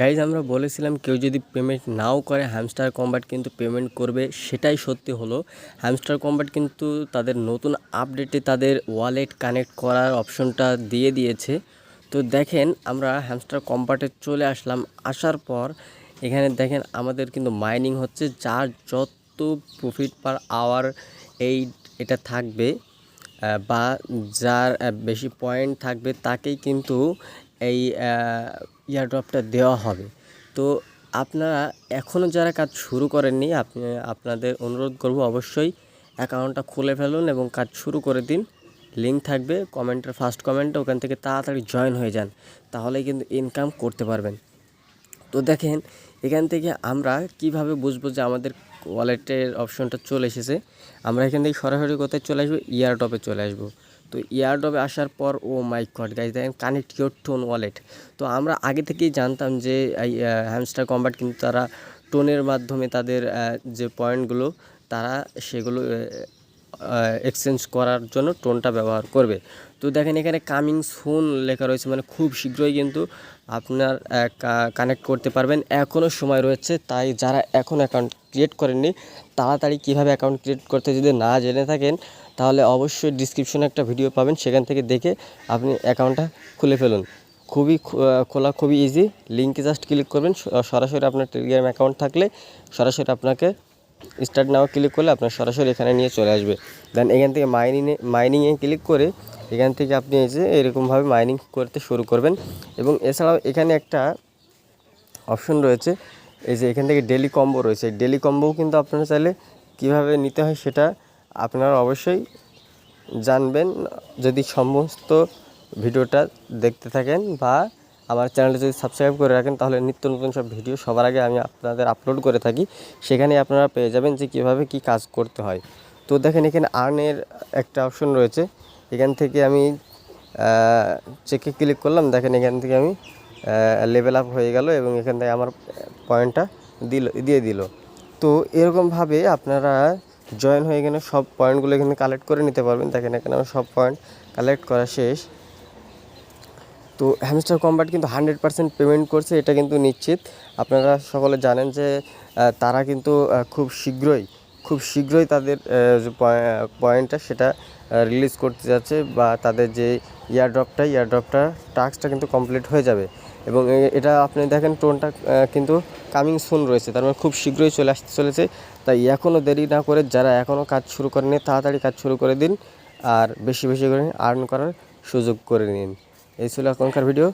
Guys আমরা বলেছিলাম কেউ যদি পেমেন্ট নাও করে হ্যামস্টার কম্বাট কিন্তু পেমেন্ট করবে, সেটাই সত্যি হলো। হ্যামস্টার কম্বাট কিন্তু তাদের নতুন আপডেটে তাদের ওয়ালেট কানেক্ট করার অপশনটা দিয়ে দিয়েছে। তো দেখেন, আমরা হ্যামস্টার কম্বাটে চলে আসলাম, আসার পর এখানে দেখেন আমাদের কিন্তু মাইনিং হচ্ছে, যার যত প্রফিট পার আওয়ার এই এটা থাকবে বা যার বেশি পয়েন্ট থাকবে, তাকেই কিন্তু এই ইয়ারড্রপটা দেওয়া হবে। তো আপনারা এখনও যারা কাজ শুরু করেননি, আপনি, আপনাদের অনুরোধ করব অবশ্যই অ্যাকাউন্টটা খুলে ফেলুন এবং কাজ শুরু করে দিন। লিঙ্ক থাকবে কমেন্টের ফার্স্ট কমেন্টে ওখান থেকে তাড়াতাড়ি জয়েন হয়ে যান তাহলে কিন্তু ইনকাম করতে পারবেন। তো দেখেন, এখান থেকে আমরা কীভাবে বুঝব যে আমাদের ওয়ালেটের অপশনটা চলে এসেছে? আমরা এখান থেকে সরাসরি কোথায় চলে আসব? ইয়ারডপে চলে আসব। তো ইয়ারডপে আসার পর, ও মাই গড গাইজ দেখেন কানেক্ট ইউর টোন ওয়ালেট তো আমরা আগে থেকেই জানতাম যে হ্যামস্টার কম্বাট কিন্তু তারা টোনের মাধ্যমে তাদের যে পয়েন্টগুলো তারা সেগুলো এক্সচেঞ্জ করার জন্য টোনটা ব্যবহার করবে। তো দেখেন এখানে কামিং সুন লেখা রয়েছে মানে খুব শীঘ্রই কিন্তু আপনার কানেক্ট করতে পারবেন। এখনও সময় রয়েছে, তাই যারা এখন অ্যাকাউন্ট ক্রিয়েট করেননি, তাড়াতাড়ি কীভাবে অ্যাকাউন্ট ক্রিয়েট করতে যদি না জেনে থাকেন তাহলে অবশ্যই ডিসক্রিপশনে একটা ভিডিও পাবেন, সেখান থেকে দেখে আপনি অ্যাকাউন্টটা খুলে ফেলুন। খুবই খোলা খুবই ইজি লিঙ্কে জাস্ট ক্লিক করবেন সরাসরি আপনার টেলিগ্রাম অ্যাকাউন্ট থাকলে সরাসরি আপনাকে স্টার্ট নাও ক্লিক করলে আপনার সরাসরি এখানে নিয়ে চলে আসবে। দেন এখান থেকে মাইনিংয়ে মাইনিংয়ে ক্লিক করে এখান থেকে আপনি এই যে এরকমভাবে মাইনিং করতে শুরু করবেন। এবং এছাড়াও এখানে একটা অপশন রয়েছে, এই যে এখান থেকে ডেলি কম্বো রয়েছে। ডেলি কম্বোও কিন্তু আপনারা চাইলে কীভাবে নিতে হয় সেটা আপনারা অবশ্যই জানবেন যদি সমস্ত ভিডিওটা দেখতে থাকেন বা আমার চ্যানেলটা যদি সাবস্ক্রাইব করে রাখেন, তাহলে নিত্য নতুন সব ভিডিও সবার আগে আমি আপনাদের আপলোড করে থাকি। সেখানে আপনারা পেয়ে যাবেন যে কীভাবে কি কাজ করতে হয়। তো দেখেন, এখানে আর্নের একটা অপশন রয়েছে। এখান থেকে আমি চেকে ক্লিক করলাম। দেখেন, এখান থেকে আমি লেভেল আপ হয়ে গেল এবং এখান থেকে আমার পয়েন্টটা দিল, দিয়ে দিল। তো এরকমভাবে আপনারা জয়েন হয়ে গেলে সব পয়েন্টগুলো এখানে কালেক্ট করে নিতে পারবেন। দেখেন এখানে আমার সব পয়েন্ট কালেক্ট করা শেষ। তো হ্যামস্টার কম্বাট কিন্তু হান্ড্রেড পার্সেন্ট পেমেন্ট করছে, এটা কিন্তু নিশ্চিত। আপনারা সকলে জানেন যে তারা কিন্তু খুব শীঘ্রই খুব শীঘ্রই তাদের পয়েন্টটা সেটা রিলিজ করতে যাচ্ছে বা তাদের যে ইয়ারড্রপটা ইয়ারড্রপটা টাস্কটা কিন্তু কমপ্লিট হয়ে যাবে। এবং এটা আপনি দেখেন টোনটা কিন্তু কামিং সুন রয়েছে, তার মানে খুব শীঘ্রই চলে আসতে চলেছে। তাই এখনও দেরি না করে যারা এখনও কাজ শুরু করেনি তাড়াতাড়ি কাজ শুরু করে দিন আর বেশি বেশি করে আর্ন করার সুযোগ করে নিন। এই ছিল এখনকার ভিডিও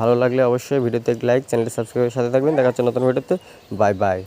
ভালো লাগলে অবশ্যই ভিডিওতে লাইক চ্যানেলটি সাবস্ক্রাইবের সাথে থাকবেন। দেখা হচ্ছে নতুন ভিডিওতে বাই বাই